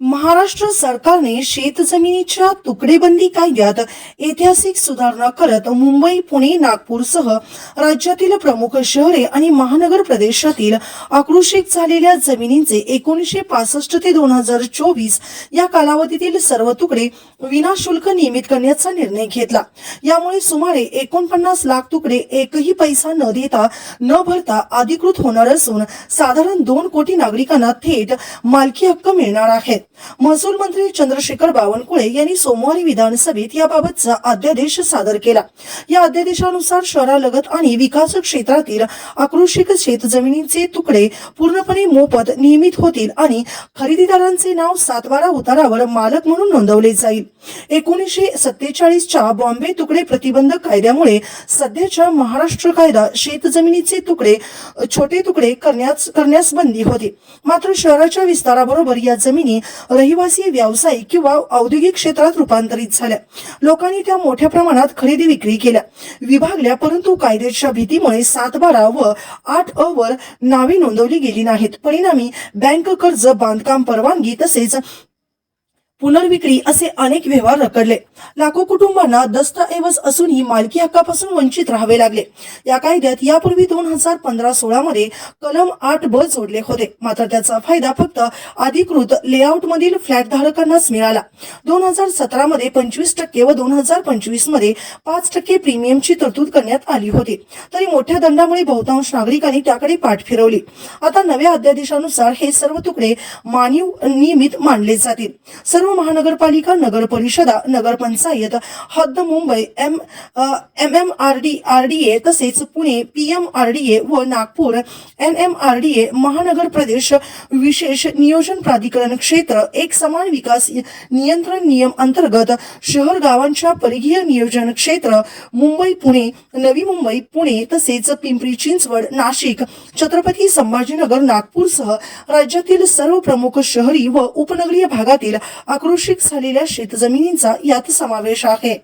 महाराष्ट्र सरकारने शेतजमिनीच्या तुकडेबंदी कायद्यात ऐतिहासिक सुधारणा करत मुंबई पुणे नागपूरसह राज्यातील प्रमुख शहरे आणि महानगर प्रदेशातील आकृषिक झालेल्या जमिनींचे एकोणीसशे पासष्ट ते दोन हजार चोवीस या कालावधीतील सर्व तुकडे विनाशुल्क नियमित करण्याचा निर्णय घेतला. यामुळे सुमारे एकोणपन्नास लाख तुकडे एकही पैसा न देता न भरता अधिकृत होणार असून साधारण दोन कोटी नागरिकांना थेट मालकी हक्क मिळणार आहेत. महसूल मंत्री चंद्रशेखर बावनकुळे यांनी सोमवारी विधानसभेत याबाबतचा अध्यादेश सादर केला. या अध्यादेशानुसार शहरालगत आणि विकास क्षेत्रातील आकृषिक शेतजमिनीचे तुकडे पूर्णपणे मोफत नियमित होतील आणि खरेदीदारांचे नाव सातबारा उतारावर मालक म्हणून नोंदवले जाईल. एकोणीसशे सत्तेचाळीसच्या बॉम्बे तुकडे प्रतिबंधक कायद्यामुळे सध्याच्या महाराष्ट्र कायदा शेतजमिनीचे तुकडे छोटे तुकडे करण्यास करण्यास बंदी होती. मात्र शहराच्या विस्ताराबरोबर या जमिनी रहिवासी व्यावसायिक किंवा औद्योगिक क्षेत्रात रूपांतरित झाल्या. लोकांनी त्या मोठ्या प्रमाणात खरेदी विक्री केल्या. विभागल्या परंतु कायद्याच्या भीतीमुळे सात बारा व आठ अ वर नावे नोंदवली गेली नाहीत. परिणामी बँक कर्ज बांधकाम परवानगी तसेच पुनर्विक्री असे अनेक व्यवहार रखडले. लाखो कुटुंबांना दस्तऐवज असूनही मालकी हक्कापासून वंचित राहावे लागले. या कायद्यात यापूर्वी दोन हजार पंधरा सोळा मध्ये कलम आठ ब जोडले होते. मात्र त्याचा फायदा फक्त अधिकृत लेआउट मधील फ्लॅट धारकांनाच मिळाला. दोन हजार सतरा मध्ये पंचवीस टक्के व दोन हजार पंचवीसमध्ये पाच टक्के प्रीमियमची तरतूद करण्यात आली होती. तरी मोठ्या दंडामुळे बहुतांश नागरिकांनी त्याकडे पाठ फिरवली. आता नव्या अध्यादेशानुसार हे सर्व तुकडे मानव नियमित मानले जातील. सर्व महानगरपालिका नगर परिषदा नगरपंचायत हद्द Mumbai M M M R D R D A तसेच Pune P M R D A व Nagpur N M R D A महानगर प्रदेश विशेष नियोजन प्राधिकरण क्षेत्र एक समान विकास नियंत्रण नियम अंतर्गत शहर गावांच्या परिघीय नियोजन क्षेत्र मुंबई पुणे नवी मुंबई पुणे तसेच पिंपरी चिंचवड नाशिक छत्रपती संभाजीनगर नागपूरसह राज्यातील सर्व प्रमुख शहरी व उपनगरीय भागातील आक्रोशित झालेल्या शेतजमिनींचा यात समावेश आहे.